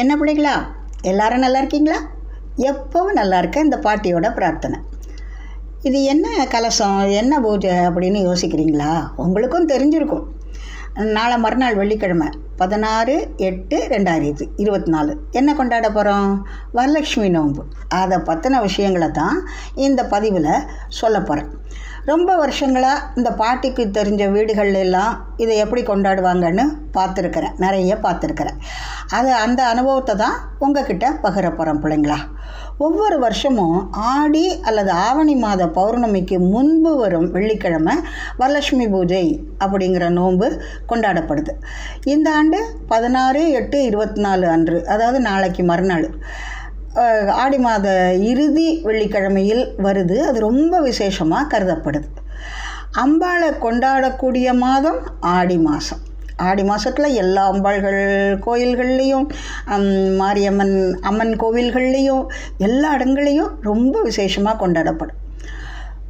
என்ன பிள்ளைங்களா எல்லாரும் நல்லா இருக்கீங்களா? எப்பவும் நல்லா இருக்க இந்த பாட்டியோட பிரார்த்தனை. இது என்ன கலசம்? என்ன பூஜை அப்படின்னு யோசிக்கிறீங்களா? உங்களுக்கும் தெரிஞ்சிருக்கும். நாளை மறுநாள் வெள்ளிக்கிழமை பதினாறு எட்டு ரெண்டாயிரத்தி இருபத்தி நாலு என்ன கொண்டாட போகிறோம் வரலட்சுமி நோன்பு. அதை பற்றின விஷயங்களை தான் இந்த பதிவில் சொல்ல போகிறேன் ரொம்ப வருஷங்களாக இந்த பாட்டிக்கு தெரிஞ்ச வீடுகள் எல்லாம் இதை எப்படி கொண்டாடுவாங்கன்னு பார்த்துருக்குறேன். நிறைய பார்த்துருக்குறேன். அது அந்த அனுபவத்தை தான் உங்ககிட்ட பகிர போகிறோம் பிள்ளைங்களா. ஒவ்வொரு வருஷமும் ஆடி அல்லது ஆவணி மாத பௌர்ணமிக்கு முன்பு வரும் வெள்ளிக்கிழமை வரலட்சுமி பூஜை அப்படிங்கிற நோன்பு கொண்டாடப்படுது. இந்த ஆண்டு பதினாறு எட்டு இருபத்தி நாலு அன்று அதாவது நாளைக்கு மறுநாள். ஆடி மாத இறுதி வெள்ளிக்கிழமையில் வருது. அது ரொம்ப விசேஷமாக கருதப்படுது. அம்பாளை கொண்டாடக்கூடிய மாதம் ஆடி மாதம் ஆடி மாதத்தில் எல்லா அம்பாள்கள் கோயில்கள்லேயும் மாரியம்மன் அம்மன் கோவில்கள்லேயும் எல்லா இடங்கள்லையும் ரொம்ப விசேஷமாக கொண்டாடப்படும்.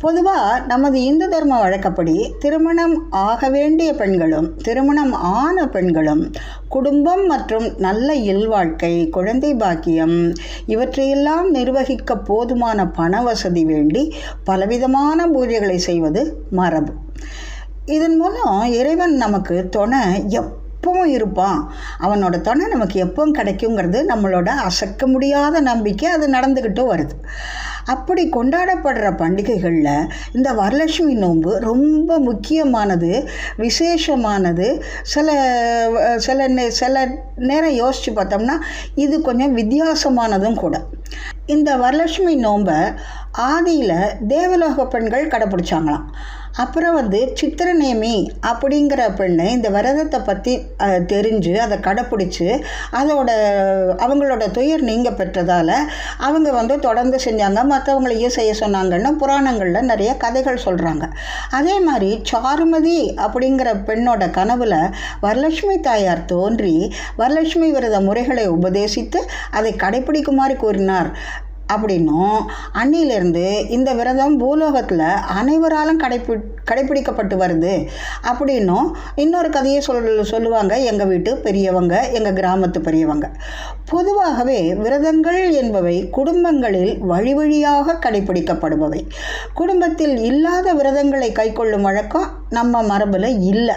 பொதுவாக நமது இந்து தர்ம வழக்கப்படி திருமணம் ஆக வேண்டிய பெண்களும் திருமணம் ஆன பெண்களும் குடும்பம் மற்றும் நல்ல இல்வாழ்க்கை குழந்தை பாக்கியம் இவற்றையெல்லாம் நிர்வகிக்க போதுமான பண வசதி வேண்டி பலவிதமான பூஜைகளை செய்வது மரபு. இதன் மூலம் இறைவன் நமக்கு துணை எப்பவும் இருப்பான். அவனோட துணை நமக்கு எப்பவும் கிடைக்குங்கிறது நம்மளோட அசைக்க முடியாத நம்பிக்கை அது நடந்துக்கிட்டும் வருது. அப்படி கொண்டாடப்படுற பண்டிகைகளில் இந்த வரலட்சுமி நோன்பு ரொம்ப முக்கியமானது விசேஷமானது. சில சில நே- சில நேரம் யோசித்து பார்த்தோம்னா இது கொஞ்சம் வித்தியாசமானதும் கூட. இந்த வரலட்சுமி நோன்பை ஆதியில் தேவலோக பெண்கள் கடைப்பிடிச்சாங்களாம் அப்புறம் வந்து சித்திரநேமி அப்படிங்கிற பெண்ணு இந்த விரதத்தை பற்றி தெரிஞ்சு அதை கடைப்பிடிச்சி அதோட அவங்களோட துயர் நீங்க பெற்றதால் அவங்க வந்து தொடர்ந்து செஞ்சாங்க. மற்றவங்களையும் செய்ய சொன்னாங்கன்னு புராணங்களில் நிறைய கதைகள் சொல்கிறாங்க அதே மாதிரி சாருமதி அப்படிங்கிற பெண்ணோட கனவில் வரலட்சுமி தாயார் தோன்றி வரலட்சுமி விரத முறைகளை உபதேசித்து அதை கடைப்பிடிக்குமாறு கூறினார். அப்படின்னும். அன்னியிலிருந்து இந்த விரதம் பூலோகத்தில் அனைவராலும் கடைபி கடைப்பிடிக்கப்பட்டு வருது. அப்படின்னும் இன்னொரு கதையை சொல் சொல்லுவாங்க எங்கள் வீட்டு பெரியவங்க எங்கள் கிராமத்து பெரியவங்க. பொதுவாகவே விரதங்கள் என்பவை குடும்பங்களில் வழி வழியாக கடைப்பிடிக்கப்படுபவை. குடும்பத்தில் இல்லாத விரதங்களை கைக்கொள்ளும் வழக்கம் நம்ம மரபில் இல்லை.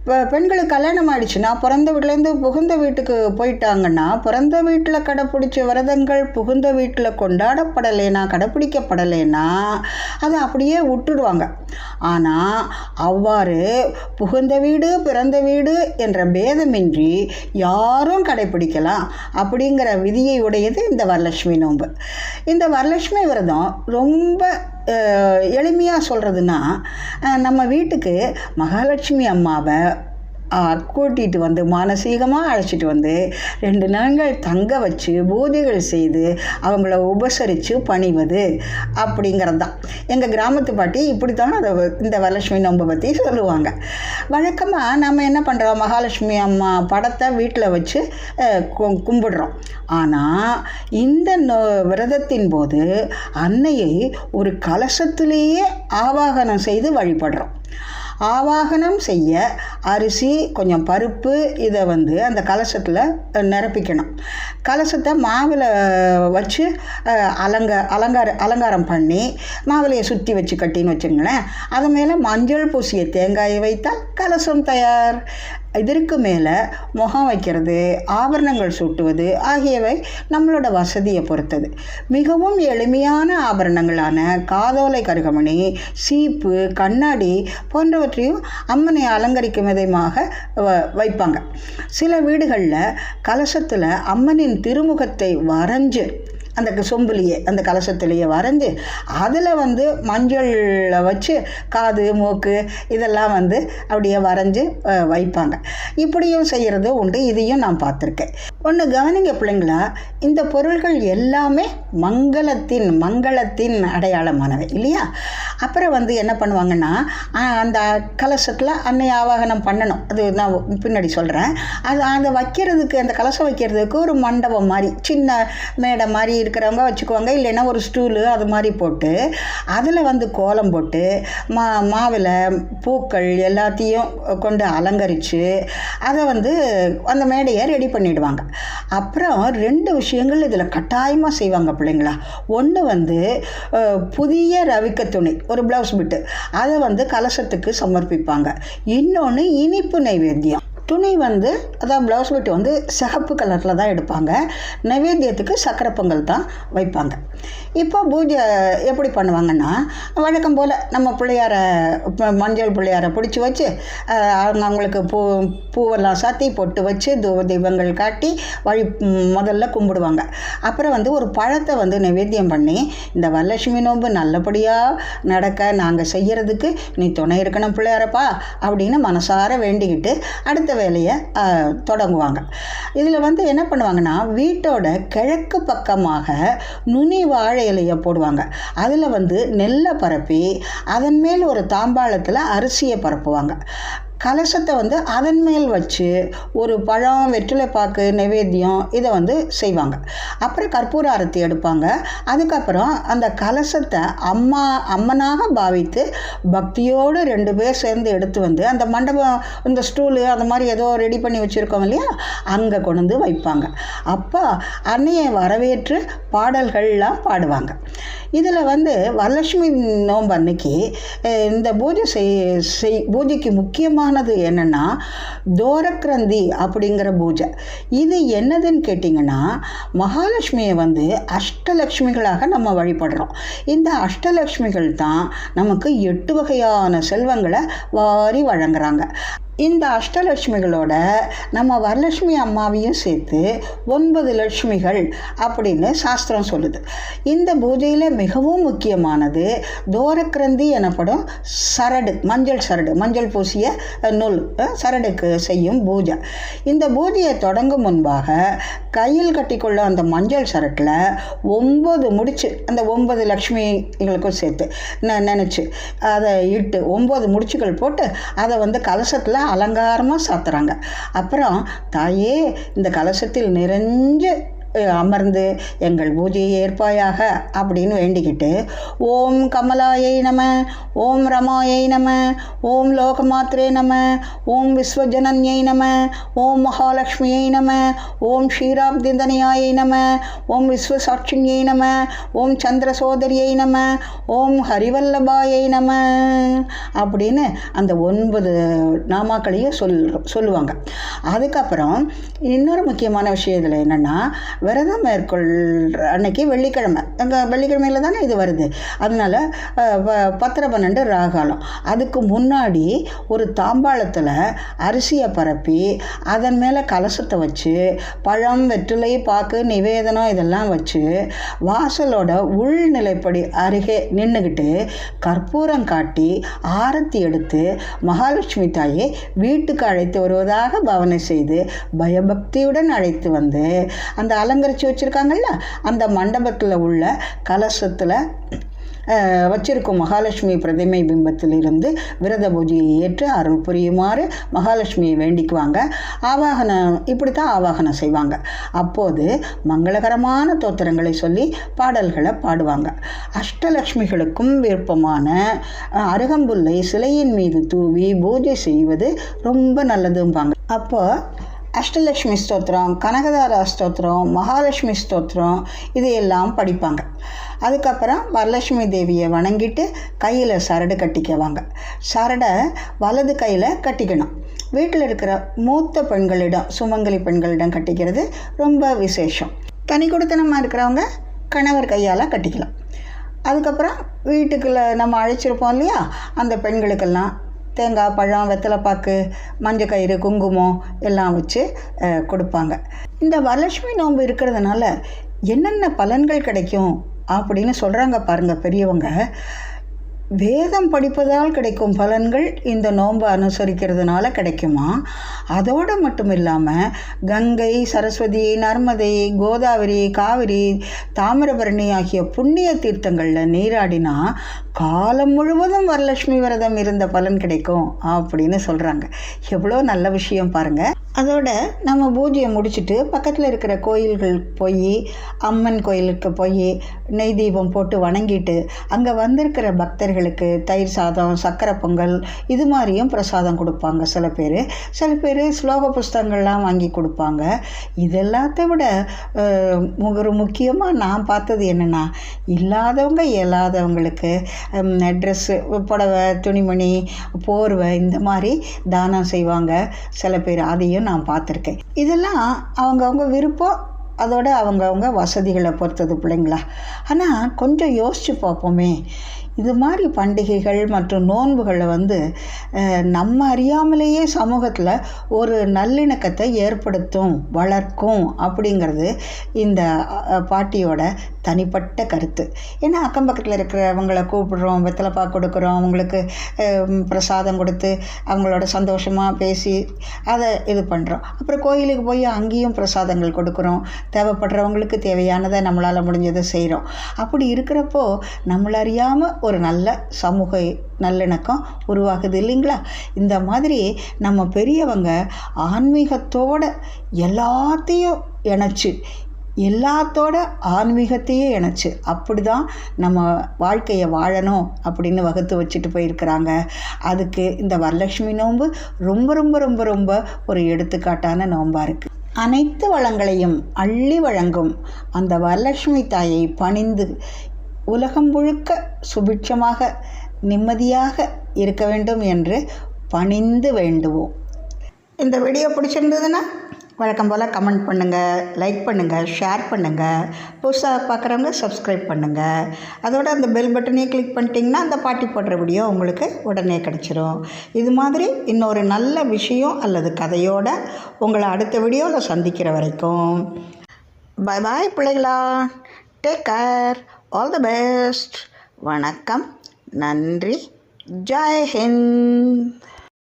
இப்போ பெண்களுக்கு கல்யாணம் ஆயிடுச்சுன்னா பிறந்த வீட்டிலேருந்து புகுந்த வீட்டுக்கு போயிட்டாங்கன்னா பிறந்த வீட்டில் கடைப்பிடிச்ச விரதங்கள் புகுந்த வீட்டில் கொண்டாடப்படலைன்னா கடைப்பிடிக்கப்படலைன்னா அதை அப்படியே விட்டுடுவாங்க. ஆனால் அவ்வாறு புகுந்த வீடு பிறந்த வீடு என்ற பேதமின்றி யாரும் கடைப்பிடிக்கலாம் அப்படிங்கிற விதியை உடையது இந்த வரலட்சுமி நோன்பு. இந்த வரலட்சுமி விரதம் ரொம்ப எளிமையாக சொல்கிறதுனா நம்ம வீட்டுக்கு மகாலட்சுமி அம்மாவை கூட்டிகிட்டு வந்து மானசீகமாக அழைச்சிட்டு வந்து ரெண்டு நாங்கள் தங்க வச்சு பூஜைகள் செய்து அவங்கள உபசரித்து பணிவது அப்படிங்கிறது தான் எங்கள் கிராமத்து பாட்டி இப்படி தான் அதை இந்த வரலட்சுமி நோன்பை பற்றி சொல்லுவாங்க. வழக்கமாக நம்ம என்ன பண்ணுறோம் மகாலட்சுமி அம்மா படத்தை வீட்டில் வச்சு கும்பிடுறோம். ஆனால் இந்த நோ விரதத்தின் போது அன்னையை ஒரு கலசத்திலேயே ஆவாகனம் செய்து வழிபடுறோம். ஆவாகனம் செய்ய அரிசி கொஞ்சம் பருப்பு இதை வந்து அந்த கலசத்தில் நிரப்பிக்கணும். கலசத்தை மாவில் வச்சு அலங்க அலங்கார அலங்காரம் பண்ணி மாவிலையை சுற்றி வச்சு கட்டின்னு வச்சுங்களேன் அது மேலே மஞ்சள் பூசிய தேங்காயை வைத்தால் கலசம் தயார். இதற்கு மேலே முகம் வைக்கிறது ஆபரணங்கள் சூட்டுவது ஆகியவை நம்மளோட வசதியை பொறுத்தது. மிகவும் எளிமையான ஆபரணங்களான காதோலை கருகமணி சீப்பு கண்ணாடி போன்றவற்றையும் அம்மனை அலங்கரிக்கும் விதமாக வ- வைப்பாங்க. சில வீடுகளில் கலசத்தில் அம்மனின் திருமுகத்தை வரைஞ்சு அந்த சொம்புலேயே அந்த கலசத்துலேயே வரைஞ்சி அதில் வந்து மஞ்சளில் வச்சு காது மூக்கு இதெல்லாம் வந்து அப்படியே வரைஞ்சி வைப்பாங்க. இப்படியும் செய்கிறது உண்டு இதையும் நான் பார்த்துருக்கேன். ஒன்று கவனிங்க பிள்ளைங்களா இந்த பொருள்கள் எல்லாமே மங்களத்தின் மங்களத்தின் அடையாளமானவை இல்லையா? அப்புறம் வந்து என்ன பண்ணுவாங்கன்னா அந்த கலசத்தில் அன்னை ஆவாகனம் பண்ணணும். அது நான் பின்னாடி சொல்கிறேன் அது அதை வைக்கிறதுக்கு அந்த கலசம் வைக்கிறதுக்கு ஒரு மண்டபம் மாதிரி சின்ன மேடை மாதிரி இருக்கிறவங்க வச்சுக்குவாங்க. இல்லைன்னா ஒரு ஸ்டூலு அது மாதிரி போட்டு அதில் வந்து கோலம் போட்டு மா மாவில் பூக்கள் எல்லாத்தையும் கொண்டு அலங்கரித்து அதை வந்து அந்த மேடையை ரெடி பண்ணிவிடுவாங்க அப்புறம் ரெண்டு விஷயங்கள் இதில் கட்டாயமாக செய்வாங்க பிள்ளைங்களா. ஒன்று வந்து புதிய ரவிக்க துணி. ஒரு ப்ளவுஸ் பிட்டு அதை வந்து கலசத்துக்கு சமர்ப்பிப்பாங்க. இன்னொன்று இனிப்பு நைவேத்தியம். துணி வந்து அதான் ப்ளவுஸ் பிட்டு வந்து சிகப்பு கலரில் தான் எடுப்பாங்க. நைவேத்தியத்துக்கு சக்கரை பொங்கல் தான் வைப்பாங்க. இப்போ பூஜை எப்படி பண்ணுவாங்கன்னா வழக்கம் போல் நம்ம பிள்ளையாரை மஞ்சள் பிள்ளையாரை பிடிச்சி வச்சு அவங்க அவங்களுக்கு பூ பூவெல்லாம் சாத்தி பொட்டு வச்சு தூவ தீபங்கள் காட்டி வழி முதல்ல கும்பிடுவாங்க. அப்புறம் வந்து ஒரு பழத்தை வந்து நைவேத்தியம் பண்ணி இந்த வரலட்சுமி நோன்பு நல்லபடியாக நடக்க நாங்கள் செய்கிறதுக்கு நீ துணை இருக்கணும் பிள்ளையாரப்பா அப்படின்னு மனசார வேண்டிக்கிட்டு அடுத்த வேலையை தொடங்குவாங்க. இதில் வந்து என்ன பண்ணுவாங்கன்னா வீட்டோட கிழக்கு பக்கமாக நுனி வாழை இலையை போடுவாங்க. அதில் வந்து நெல்லை பரப்பி அதன் மேல் ஒரு தாம்பாளத்தில் அரிசியை பரப்புவாங்க. கலசத்தை வந்து அதன் மேல் வச்சு ஒரு பழம் வெற்றிலை பாக்கு நைவேத்தியம் இதை வந்து செய்வாங்க. அப்புறம் கற்பூர ஆரத்தி எடுப்பாங்க. அதுக்கப்புறம் அந்த கலசத்தை அம்மா அம்மனாக பாவித்து பக்தியோடு ரெண்டு பேர் சேர்ந்து எடுத்து வந்து அந்த மண்டபம் இந்த ஸ்டூலு அந்த மாதிரி ஏதோ ரெடி பண்ணி வச்சுருக்கோம் இல்லையா? அங்கே கொண்டு வந்து வைப்பாங்க. அப்போ அன்னையை வரவேற்று பாடல்கள்லாம் பாடுவாங்க. இதில் வந்து வரலட்சுமி நோம்பு அன்னைக்கு இந்த பூஜை செய் செய் பூஜைக்கு முக்கியமானது என்னென்னா தோரக்கிரந்தி அப்படிங்கிற பூஜை. இது என்னதுன்னு கேட்டிங்கன்னா மகாலட்சுமியை வந்து அஷ்டலக்ஷ்மிகளாக நம்ம வழிபடுறோம். இந்த அஷ்டலக்ஷ்மிகள் தான் நமக்கு எட்டு வகையான செல்வங்களை வாரி வழங்குறாங்க. இந்த அஷ்டலட்சுமிகளோட நம்ம வரலட்சுமி அம்மாவையும் சேர்த்து ஒன்பது லட்சுமிகள் அப்படின்னு சாஸ்திரம் சொல்லுது. இந்த பூஜையில் மிகவும் முக்கியமானது தோரக்கிரந்தி எனப்படும் சரடு மஞ்சள் சரடு மஞ்சள் பூசிய நூல் சரடுக்கு செய்யும் பூஜை. இந்த பூஜையை தொடங்கும் முன்பாக கையில் கட்டிக்கொள்ள அந்த மஞ்சள் சரட்டில் ஒம்பது முடிச்சு அந்த ஒன்பது லக்ஷ்மிகளுக்கும் சேர்த்து ந நினச்சி அதை இட்டு ஒம்பது முடிச்சுகள் போட்டு அதை வந்து கலசத்தில் அலங்காரமாக சாத்துறாங்க. அப்புறம் தாயே இந்த கலசத்தில் நிறைஞ்ச அமர்ந்து எங்கள் பூஜையை ஏற்பாயாக அப்படின்னு வேண்டிக்கிட்டு ஓம் கமலாயை நம ஓம் ரமாயை நம ஓம் லோகமாத்ரே நம ஓம் விஸ்வஜனன்யை நம ஓம் மகாலட்சுமியை நம ஓம் க்ஷீராப்திந்தனியாயை நம ஓம் விஸ்வசாட்சியை நம ஓம் சந்திரசோதரியை நம ஓம் ஹரிவல்லபாயை நம அப்படின்னு அந்த ஒன்பது நாமாக்களையும் சொல் சொல்லுவாங்க. அதுக்கப்புறம் இன்னொரு முக்கியமான விஷயம் இதில் என்னென்னா விரதம் மேற்கொள்கிற அன்னைக்கு வெள்ளிக்கிழமை. எங்கள் வெள்ளிக்கிழமையில் தானே இது வருது. அதனால் பத்திர பன்னெண்டு ராகாலம். அதுக்கு முன்னாடி ஒரு தாம்பாளத்தில் அரிசியை பரப்பி அதன் மேலே கலசத்தை வச்சு பழம் வெற்றிலை பாக்கு நிவேதனம் இதெல்லாம் வச்சு வாசலோட உள்நிலைப்படி அருகே நின்றுக்கிட்டு கற்பூரம் காட்டி ஆரத்தி எடுத்து மகாலட்சுமி தாயை வீட்டுக்கு அழைத்து வருவதாக பவனை செய்து பயபக்தியுடன் அழைத்து வந்து அந்த அலங்கரித்து வச்சுருக்காங்கல்ல அந்த மண்டபத்தில் உள்ள கலசத்தில் வச்சிருக்கும் மகாலட்சுமி பிரதிமை பிம்பத்திலிருந்து விரத பூஜையை ஏற்று அருள் புரியுமாறு மகாலட்சுமியை வேண்டிக்குவாங்க. ஆவாகனம் இப்படி தான் ஆவாகனம் செய்வாங்க. அப்போது மங்களகரமான தோத்திரங்களை சொல்லி பாடல்களை பாடுவாங்க. அஷ்டலக்ஷ்மிகளுக்கும் விருப்பமான அருகம்புல்லை சிலையின் மீது தூவி பூஜை செய்வது ரொம்ப நல்லதும்பாங்க. அப்போ அஷ்டலக்ஷ்மி ஸ்தோத்திரம் கனகதாரா ஸ்தோத்திரம் மகாலட்சுமி ஸ்தோத்திரம் இதையெல்லாம் படிப்பாங்க. அதுக்கப்புறம் வரலட்சுமி தேவியை வணங்கிட்டு கையில் சரடு கட்டிக்குவாங்க. சரடை வலது கையில் கட்டிக்கணும். வீட்டில் இருக்கிற மூத்த பெண்களிடம் சுமங்கலி பெண்களிடம் கட்டிக்கிறது ரொம்ப விசேஷம். தனி கொடுத்தனமாக இருக்கிறவங்க கணவர் கையால் கட்டிக்கலாம். அதுக்கப்புறம் வீட்டுக்குள்ளே நம்ம அழைச்சிருப்போம் இல்லையா? அந்த பெண்களுக்கெல்லாம் தேங்காய் பழம் வெத்தலைப்பாக்கு மஞ்சள் கயிறு குங்குமம் எல்லாம் வச்சு கொடுப்பாங்க. இந்த வரலட்சுமி நோன்பு இருக்கிறதுனால என்னென்ன பலன்கள் கிடைக்கும் அப்படின்னு சொல்கிறாங்க பாருங்கள் பெரியவங்க. வேதம் படிப்பதால் கிடைக்கும் பலன்கள் இந்த நோன்பை அனுசரிக்கிறதுனால கிடைக்குமா? அதோடு மட்டும் இல்லாமல் கங்கை சரஸ்வதி நர்மதை கோதாவரி காவிரி தாமிரபரணி ஆகிய புண்ணிய தீர்த்தங்களில் நீராடினா காலம் முழுவதும் வரலட்சுமி விரதம் இருந்த பலன் கிடைக்கும் அப்படின்னு சொல்கிறாங்க எவ்வளோ நல்ல விஷயம் பாருங்கள் அதோட நம்ம பூஜையை முடிச்சுட்டு பக்கத்தில் இருக்கிற கோயில்கள் போய் அம்மன் கோயிலுக்கு போய் நெய் தீபம் போட்டு வணங்கிட்டு அங்கே வந்திருக்கிற பக்தர்களுக்கு தயிர் சாதம் சக்கரை பொங்கல் இது மாதிரியும் பிரசாதம் கொடுப்பாங்க சில பேர். சில பேர் ஸ்லோக புஸ்தகங்கள்லாம் வாங்கி கொடுப்பாங்க. இதெல்லாத்த விட ஒரு முக்கியமாக நான் பார்த்தது என்னென்னா இல்லாதவங்க இயலாதவங்களுக்கு ட்ரெஸ்ஸு புடவை துணிமணி போர்வை இந்த மாதிரி தானம் செய்வாங்க சில பேர். அதையும் நான் பார்த்துருக்கேன். இதெல்லாம் அவங்கவுங்க விருப்பம். அதோட அவங்கவுங்க வசதிகளை பொறுத்தது பிள்ளைங்களா? ஆனால் கொஞ்சம் யோசித்து பார்ப்போமே. இது மாதிரி பண்டிகைகள் மற்றும் நோன்புகளை வந்து நம்ம அறியாமலேயே சமூகத்தில் ஒரு நல்லிணக்கத்தை ஏற்படுத்தும் வளர்க்கும் அப்படிங்கிறது இந்த பாட்டியோட தனிப்பட்ட கருத்து. ஏன்னா அக்கம் பக்கத்தில் இருக்கிறவங்கள கூப்பிடுறோம் வெத்தலைப்பா கொடுக்குறோம் அவங்களுக்கு பிரசாதம் கொடுத்து அவங்களோட சந்தோஷமாக பேசி அதை இது பண்ணுறோம் அப்புறம் கோயிலுக்கு போய் அங்கேயும் பிரசாதங்கள் கொடுக்குறோம். தேவைப்படுறவங்களுக்கு தேவையானதை நம்மளால் முடிஞ்சதை செய்கிறோம் அப்படி இருக்கிறப்போ நம்மளறியாமல் ஒரு நல்ல சமூக நல்லிணக்கம் உருவாகுது இல்லைங்களா? இந்த மாதிரி நம்ம பெரியவங்க ஆன்மீகத்தோட எல்லாத்தையும் இணைச்சு எல்லாத்தோட ஆன்மீகத்தையே இணைச்சு அப்படி தான் நம்ம வாழ்க்கையை வாழணும் அப்படின்னு வகுத்து வச்சுட்டு போயிருக்கிறாங்க. அதுக்கு இந்த வரலட்சுமி நோன்பு ரொம்ப ரொம்ப ரொம்ப ரொம்ப ஒரு எடுத்துக்காட்டான நோன்பாக இருக்குது அனைத்து வளங்களையும் அள்ளி வழங்கும் அந்த வரலட்சுமி தாயை பணிந்து உலகம் முழுக்க சுபிட்சமாக நிம்மதியாக இருக்க வேண்டும் என்று பணிந்து வேண்டுவோம். இந்த வீடியோ பிடிச்சிருந்ததுன்னா வழக்கம் போல் கமெண்ட் பண்ணுங்கள் லைக் பண்ணுங்கள் ஷேர் பண்ணுங்கள் புதுசாக பார்க்குறவங்க சப்ஸ்கிரைப் பண்ணுங்கள் அதோட அந்த பெல் பட்டனே கிளிக் பண்ணிட்டீங்கன்னா அந்த பாட்டி போடுற வீடியோ உங்களுக்கு உடனே கிடச்சிரும். இது மாதிரி இன்னொரு நல்ல விஷயம் அல்லது கதையோட உங்களை அடுத்த வீடியோவில் சந்திக்கிற வரைக்கும். பாய் பாய் பிள்ளைகளா. Take care all the best வணக்கம். நன்றி. ஜெய் ஹிந்த்.